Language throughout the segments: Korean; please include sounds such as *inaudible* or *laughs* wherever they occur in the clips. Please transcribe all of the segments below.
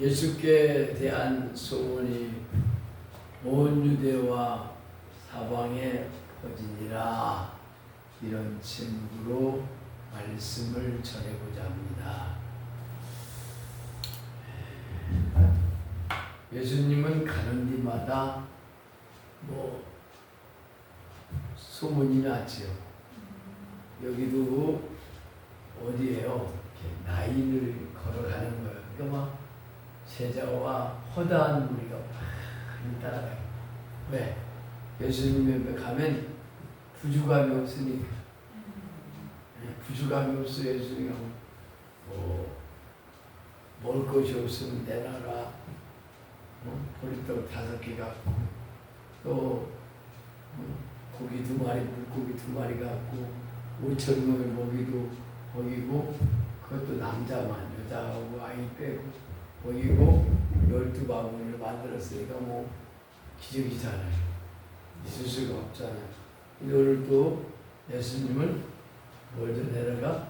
예수께 대한 소문이 온 유대와 사방에 퍼지니라 이런 제목으로 말씀을 전해고자 합니다. 예수님은 가는 데마다 뭐 소문이 나지요. 여기도 어디에요? 라인을 걸어가는 거예요. 그러니까 막 제자와 허다한 무리가 많이 따라가요. 왜? 예수님 옆에 가면 부주감이 없으니까. 네, 부주감이 없어 예수님이 뭐, 먹을 것이 없으면 내놔라. 어? 보리떡 다섯 개 갖고 또 어? 고기 두 마리, 물고기 두 마리 갖고 오천 명의 먹이도 먹이고 그것도 남자만 여자하고 아이 빼고 먹이고 열두 바구니를 만들었으니까 뭐 기적이잖아요. 있을 수가 없잖아요. 이거를 또 예수님은 멀리 내려가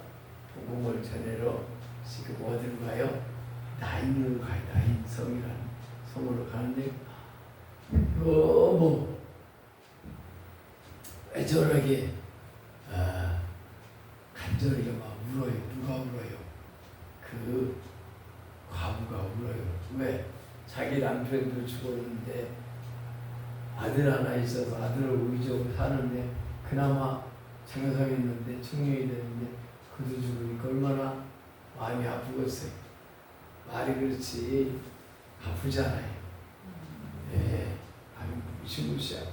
복음을 전해러 지금 어디로 가요? 나인으로 가요. 나인 성이라는 성으로 가는데 너무 애절하게 아, 간절하게 막 울어요. 누가 울어요? 그 과부가 울어요. 왜? 자기 남편도 죽었는데 아들 하나 있어서 아들을 의지하고 사는데 그나마 장성이 있는데 청년이 되는데 그도 죽으니까 얼마나 마음이 아프겠어요. 말이 그렇지 아프잖아요. 예, 아주 무시무시하고.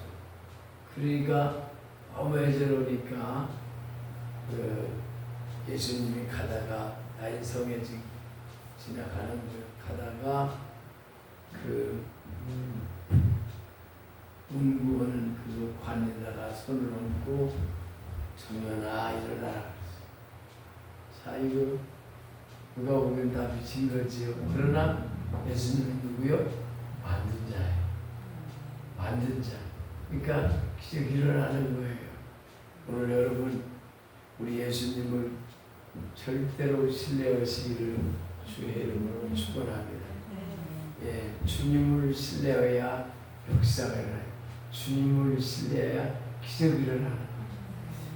그러니까 너무 애절하니까 그 예수님이 가다가 나인 성에 지- 지나가는 길 가다가 그 음, 문구하는 그 관에다가 손을 얹고 정연아 일어나라. 자 이거 누가 보면 다 미친 거지요. 그러나 예수님은 누구요? 만든 자예요. 만든 자. 그러니까 기적 일어나는 거예요. 오늘 여러분 우리 예수님을 절대로 신뢰하시기를 주의 이름으로 축원합니다. 예, 주님을 신뢰해야 역사가 일어나요. 주님을 신뢰해야 기적이 거예요.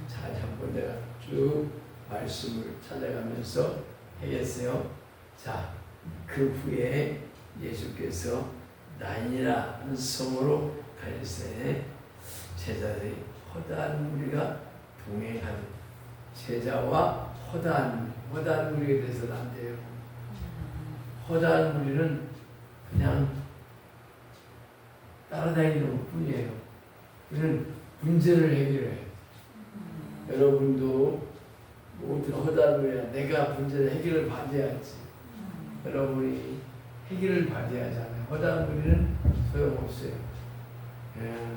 자, 한번 내가 쭉 말씀을 찾아가면서 하겠어요. 자, 그 후에 예수께서 나인이라는 성으로 갈세 제자들이 허다한 무리가 동행하는 제자와 허다한 허다한 무리에 대해서는 안 돼요. 허다한 무리는 그냥 따라다니는 것 뿐이에요. 우리는 문제를 해결해요. 여러분도 모든 허다한 무리야 내가 문제를 해결을 받아야지. 여러분이 해결을 받아야 하잖아요. 허다한 무리는 소용없어요. 예.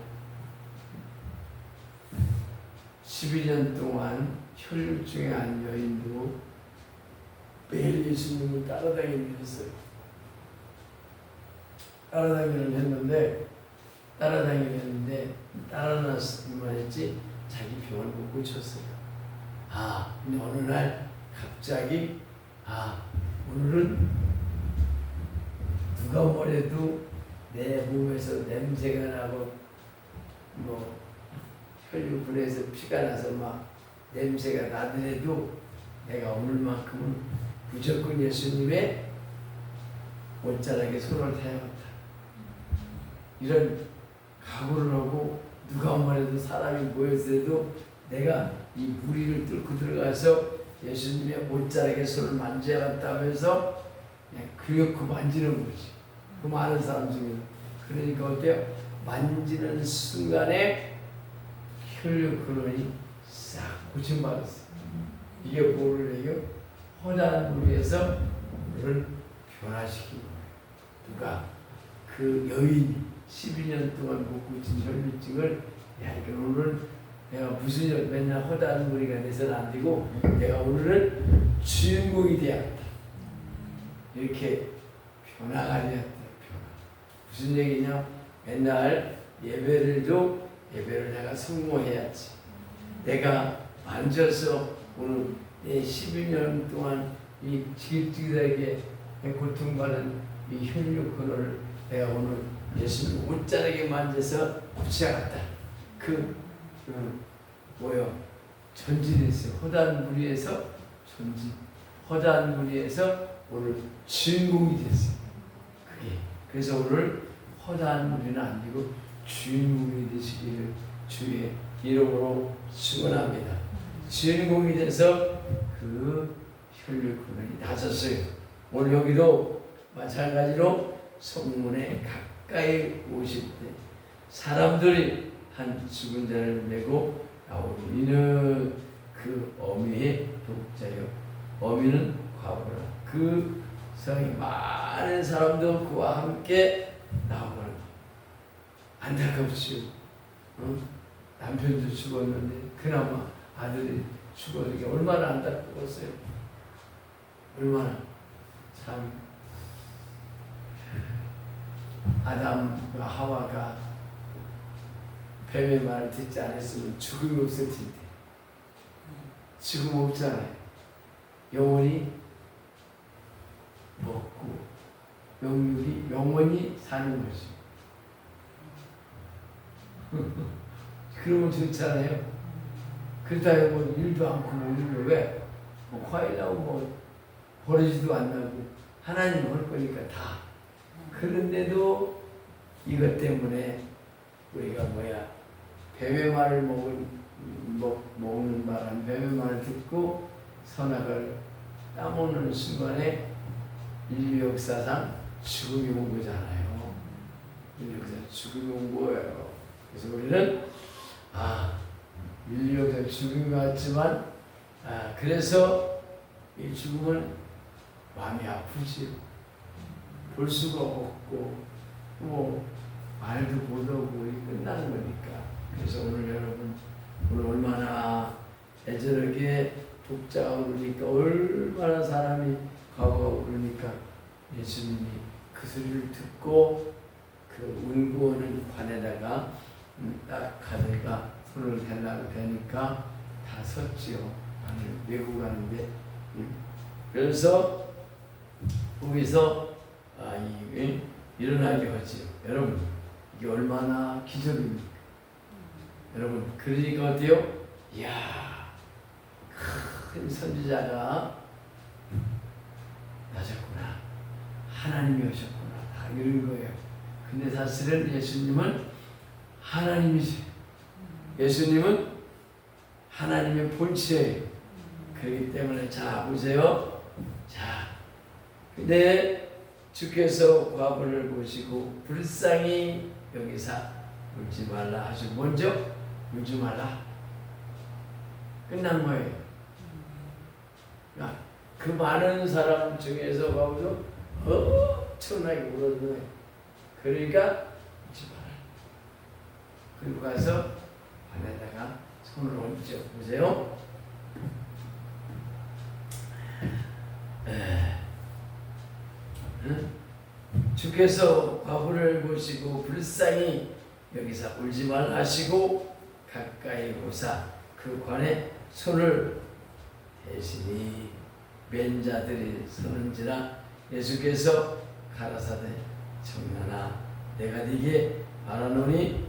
12년 동안 혈류증에 안 여인도 매일 예수님을 따라다니는 했어요. 따라다니는 했는데 따라다니는 했는데 따라나서만 했지 자기 병을 못 고쳤어요. 아, 근데 어느 날 갑자기 아, 오늘은 누가 뭐래도 내 몸에서 냄새가 나고 뭐 혈류분에서 피가 나서 막 냄새가 나더라도 내가 오늘만큼은 무조건 예수님의 옷자락에 손을 대야겠다. 이런 각오를 하고 누가 말해도 사람이 모였어도 내가 이 무리를 뚫고 들어가서 예수님의 옷자락에 손을 만져야겠다 하면서 그냥 그렇고 만지는 거지. 그 많은 사람 중에. 그러니까 어때요? 만지는 순간에 혈류 근원이 싹 고침받았어. 이게 뭐를 해요? 허다한 무리에서 우리를 변화시킨 거예요. 누가? 그 여인이 12년 동안 못 고친 혈류증을 야, 이거 오늘은 내가 무슨 일, 맨날 허다한 무리가 돼서는 안 되고 내가 오늘은 주인공이 되야겠다. 이렇게 변화가 되었다. 변화. 무슨 얘기냐? 맨날 예배를 도 예배를 내가 성공해야지. 내가 앉아서 오늘 내 12년 동안 이 지긋지긋하게 고통받은 이 혈육 근을 내가 오늘 예수님 옷자락에 만져서 붙여갔다. 그, 그 뭐요? 전진했어요. 허다한 무리에서 전진. 허다한 무리에서 오늘 주인공이 됐어요. 그게. 그래서 오늘 허다한 무리는 안 되고 주인공이 되시기를 주의 이름으로 축원합니다. 주인공이 돼서 그 혈육근이 다졌어요. 오늘 여기도 마찬가지로 성문에 가까이 오실 때 사람들이 한 죽은 자를 메고 나오고 이는 그 어미의 독자요. 어미는 과부라. 그 성이 많은 사람도 그와 함께 나오는 안타깝지요. 어? 남편도 죽었는데 그나마 아들이 죽었으니까 얼마나 안타까웠어요. 얼마나 참 아담과 하와가 뱀의 말을 듣지 않았으면 죽음이 없을 텐데 지금 없잖아요. 영원히 먹고 영육이 영원히 사는 거지. *laughs* 그러면 좋잖아요. 그러다 뭐 일도 않고 뭐 왜? 뭐 과일 나고 뭐 버리지도 안 나고 하나님 할 거니까 다. 그런데도 이것 때문에 우리가 뭐야 뱀의 말을 먹은 먹, 먹는 바람 뱀의 말을 듣고 선악을 따먹는 순간에 인류 역사상 죽음이 온 거잖아요. 인류 역사 죽음이 온 거예요. 그래서 우리는 아 인류 역사 죽음이 왔지만 아 그래서 이 죽음은 마음이 아프지. 볼 수가 없고 뭐 말도 못하고 이 끝나는 거니까 그래서 오늘 여러분 오늘 얼마나 애절하게 독자가 오르니까 얼마나 사람이 가고 오르니까 예수님이 그 소리를 듣고 그 운구하는 관에다가 음, 딱 가다가 손을 대려고 되니까 다 섰지요. 메고 가는데 음. 그래서 거기서 아, 이게 일어나게 하지요. 여러분, 이게 얼마나 기적입니까? 여러분, 그러니까 어때요? 이야, 큰 선지자가 나셨구나. 하나님이 오셨구나. 다 이런 거예요. 근데 사실은 예수님은 하나님이세요. 예수님은 하나님의 본체예요. 그렇기 때문에 자, 보세요. 자, 근데 주께서 과부를 보시고 불쌍히 여기사 울지 말라 하시고 먼저 울지 말라 끝난 거예요. 야, 그 많은 사람 중에서 과부도 엄청나게 거예요. 그러니까 울지 마라. 그리고 가서 안에다가 손을 얹죠. 보세요. 에. 응? 주께서 과부를 보시고 불쌍히 여기서 울지 말라 하시고 가까이 오사 그 관에 손을 대신이 맨 자들이 서는지라 예수께서 가라사대 청년아 내가 네게 말하노니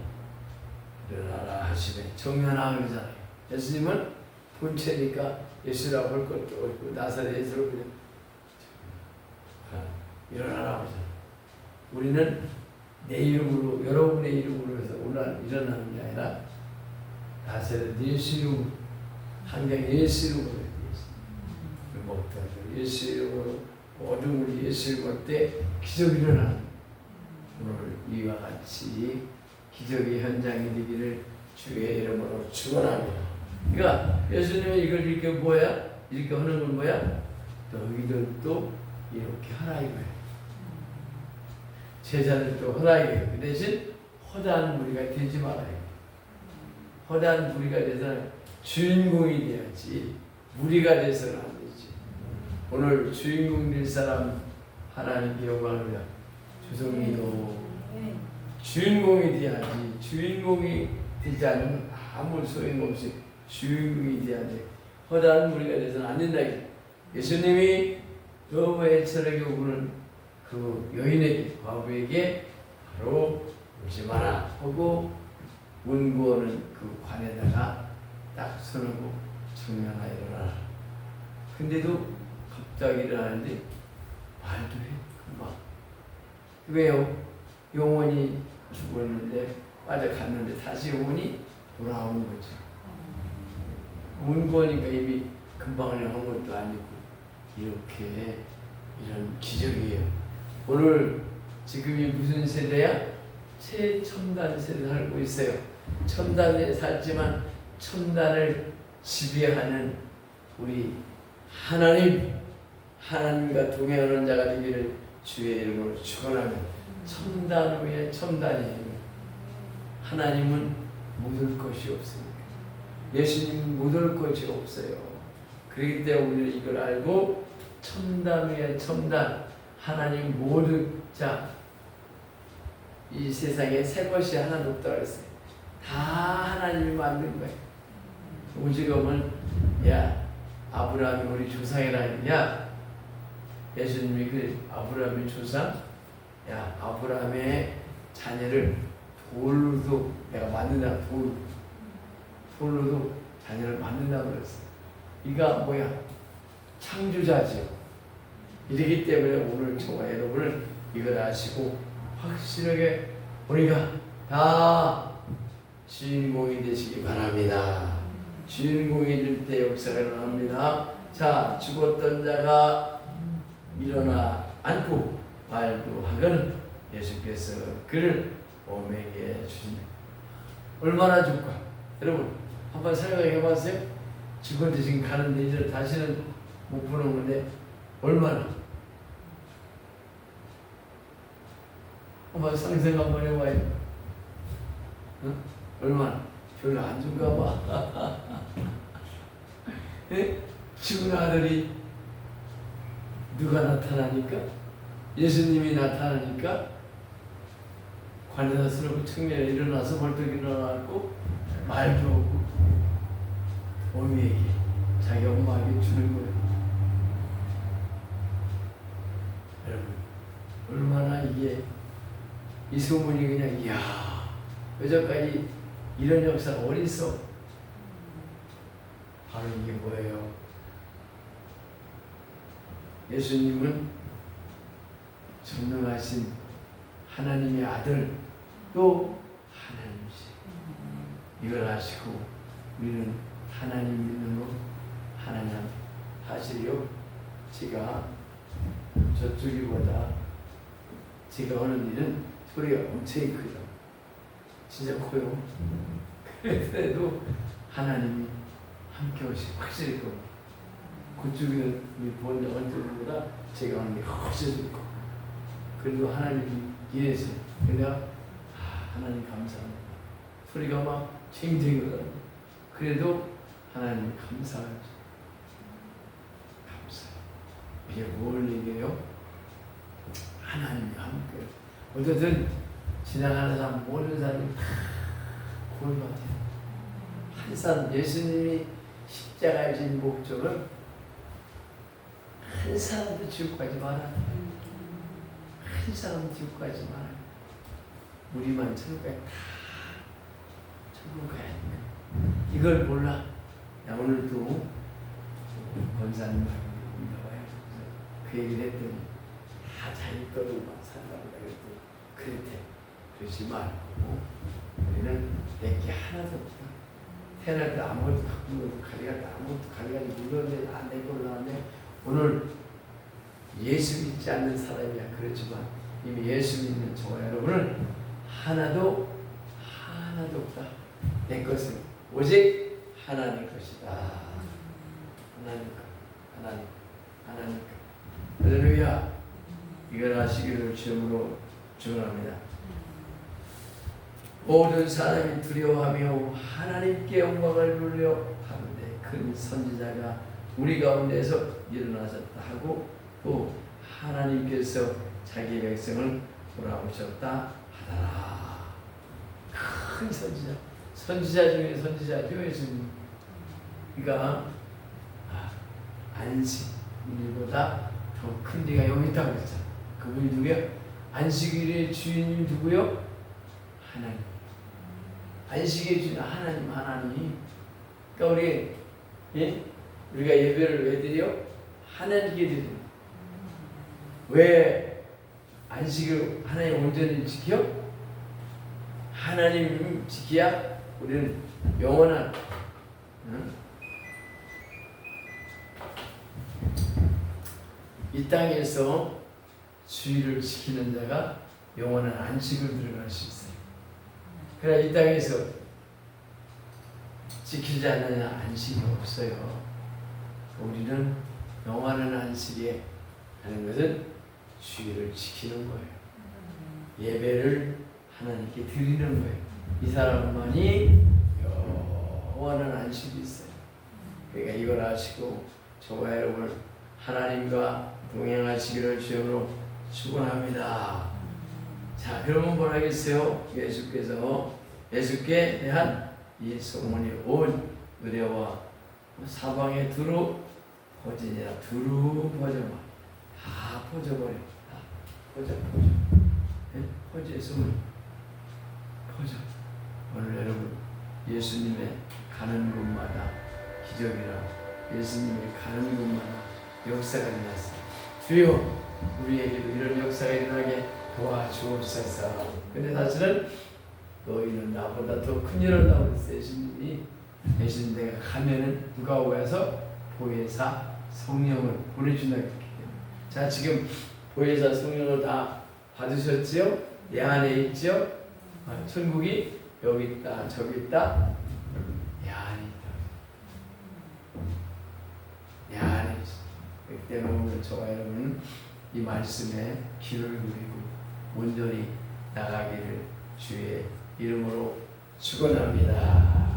일어나라 하시매 청년아 그러잖아요 예수님은 본체니까 예수라고 할 것도 없고 나사렛으로 그냥 일어나라 하죠. 우리는 내 이름으로 여러분의 이름으로 해서 일어나는 게 아니라 나사렛 예수 이름 한강 예수 이름으로 예수 먹다 예수 이름으로 우리 예수 이름 때 기적이 일어나는 오늘 이와 같이 기적의 현장이 되기를 주의 이름으로 축원합니다. 그러니까 예수님이 이걸 이렇게 뭐야? 이렇게 하는 건 뭐야? 너희들도 이렇게 하라 이거예요. 제자들도 하라 이거예요. 그 대신 허다한 무리가 되지 말아요. 허다한 무리가 돼서 주인공이 돼야지 무리가 돼서는 안 되지. 오늘 주인공 될 사람 하나님께 영광을 주성이도 주인공이 돼야지 주인공이 되지 않으면 아무 소용없이 주인공이 돼야지 허다한 무리가 돼서는 안 된다. 예수님이 너무 애처하게 우는 그 여인에게 과부에게 바로 오지 마라 하고 문고는 그 관에다가 딱 서놓고 청년아 일어나라. 근데도 갑자기 일어나는데 말도 해 금방. 왜요? 영혼이 죽었는데 빠져갔는데 다시 영혼이 돌아오는 거죠. 문고니까 이미 금방 한 것도 아니고 이렇게 이런 기적이에요. 오늘 지금이 무슨 세대야? 최첨단 세대 살고 있어요. 첨단에 살지만 첨단을 지배하는 우리 하나님 하나님과 동행하는 자가 되기를 주의 이름으로 축원하며 첨단 위에 첨단이에요. 하나님은 묻을 것이 없습니다. 예수님 묻을 것이 없어요. 그렇기 때문에 우리는 이걸 알고 첨단 위에 첨단 하나님 모두 자이 세상에 새 것이 하나도 없다 그랬어요. 다 하나님이 만든 거예요. 오지금은 야 아브라함이 우리 조상이라냐 예수님이 그 아브라함의 조상 야 아브라함의 자녀를 돌로도 내가 만든다 돌 돌로도 자녀를 만든다 그랬어. 이가 뭐야 창조자지요. 이러기 때문에 오늘 저와 여러분은 이걸 아시고 확실하게 우리가 다 주인공이 되시기 바랍니다. 주인공이 될 때 역사가 일어납니다. 자, 죽었던 자가 일어나 앉고 발도하거든 예수께서 그를 오메게 주십니다. 얼마나 줄까? 여러분 한번 생각해 봤어요? 죽었는데 지금 가는데 이제 다시는 못 보는 건데 얼마나? 한번 상상 한번 해봐요. 응? 얼마나? 별로 안 준가 봐. *laughs* 예? 죽은 아들이 누가 나타나니까? 예수님이 나타나니까 관대스럽고 청년에 일어나서 벌떡 일어나고 말도 없고 어미에게 자기 엄마에게 주는 거예요. 여러분 얼마나 이게 이 소문이 그냥 이야 여전까지 이런 역사가 어디 있어? 바로 이게 뭐예요? 예수님은 전능하신 하나님의 아들 또 하나님이시. 이걸 아시고 우리는 하나님 믿는 하나님 사실이요. 제가 저쪽이보다 제가 하는 일은 소리가 엄청 크죠. 진짜 커요. 그래도 하나님이 함께 오시 확실히 그 그쪽에 본 언제보다 제가 하는 게 훨씬 좋고 그래도 하나님이 이래서 내가 아, 하나님 감사합니다. 소리가 막 쟁쟁거려. 그래도 하나님 감사하죠. 감사. 이게 뭘 얘기해요? 하나님이 함께. 어쨌든 지나가는 사람 모든 사람이 받아요. 한 사람 예수님이 십자가에 진 목적은 한 사람도 지옥 가지 마라. 한 사람도 지옥 가지 마라. 우리만 천국에 다 천국 가야 돼. 이걸 몰라. 야 오늘도 권사님 나와요. 그 얘기를 했더니 다 자기 거로만 산다고 그랬더니 그랬대. 그러지 말고 우리는 내게 하나도 없다. 태어날 때 아무것도 갖고 가리갈 때 아무것도 가리가지 물렀는데 안내 나왔네. 오늘 예수 믿지 않는 사람이야. 그렇지만 이미 예수 믿는 저와 여러분은 하나도 하나도 없다. 내 것은 오직 하나님 것이다. 하나님 것, 하나님, 하나님 것. 할렐루야. 이걸 아시기를 주님으로 축원합니다. 모든 사람이 두려워하며 하나님께 영광을 돌려 하는데 큰 선지자가 우리 가운데서 일어나셨다 하고 또 하나님께서 자기 백성을 돌아오셨다 하더라. 큰 선지자, 선지자 중에 선지자죠 예수님. 그러니까 아, 안식 일보다 더 큰 데가 여기 있다고 했잖아. 그분 그분이 누구요? 안식일의 주인님 누구요? 하나님. 안식의 주인 하나님 하나님. 그러니까 우리 예? 우리가 예배를 왜 드려? 하나님께 드려. 왜 안식을 하나님 온전히 지켜? 하나님 지켜야 우리는 영원한 응? 이 땅에서 주의를 지키는 자가 영원한 안식을 들어갈 수 있어요. 그래 이 땅에서 지키지 않느냐 안식이 없어요. 우리는 영원한 안식에 하는 것은 주의를 지키는 거예요. 예배를 하나님께 드리는 거예요. 이 사람만이 영원한 안식이 있어요. 그러니까 이걸 아시고 저와 여러분 하나님과 동행하시기를 주님으로 축원합니다. 자, 그러면 뭐라겠어요? 예수께서 예수께 대한 이 소문이 온 의뢰와 사방에 두루 퍼지니라. 두루 퍼져마 다 퍼져버려 다. 퍼져 퍼져. 예? 퍼져 소문. 퍼져. 오늘 여러분 예수님의 가는 곳마다 기적이라. 예수님이 가는 곳마다 역사가 일어났어요 주여 우리에게도 이런 역사가 일어나게 도와주옵소서. 근데 사실은 너희는 나보다 더 큰 일을 있어 예수님이 예수님 내가 가면은 누가 오해서 보혜사 성령을 보내준다 그랬기 때문에. 자 지금 보혜사 성령을 다 받으셨지요? 내 안에 있지요? 아, 천국이 여기 있다 저기 있다? 내 안에 있다. 내 안에 그렇기 때문에 저와 여러분은 이 말씀에 귀를 기울이고 온전히 나가기를 주의 이름으로 축원합니다.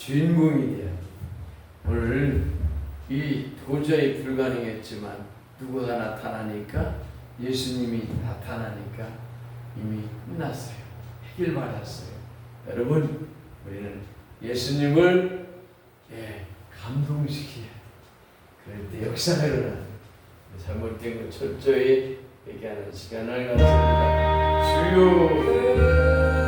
주인공이 돼요. 오늘 이 도저히 불가능했지만 누구가 나타나니까 예수님이 나타나니까 이미 끝났어요. 해결받았어요. 여러분 우리는 예수님을 예, 감동시켜야 돼요. 그럴 때 역사가 일어나요. 잘못된 거 철저히 얘기하는 시간을 갖습니다. 주여,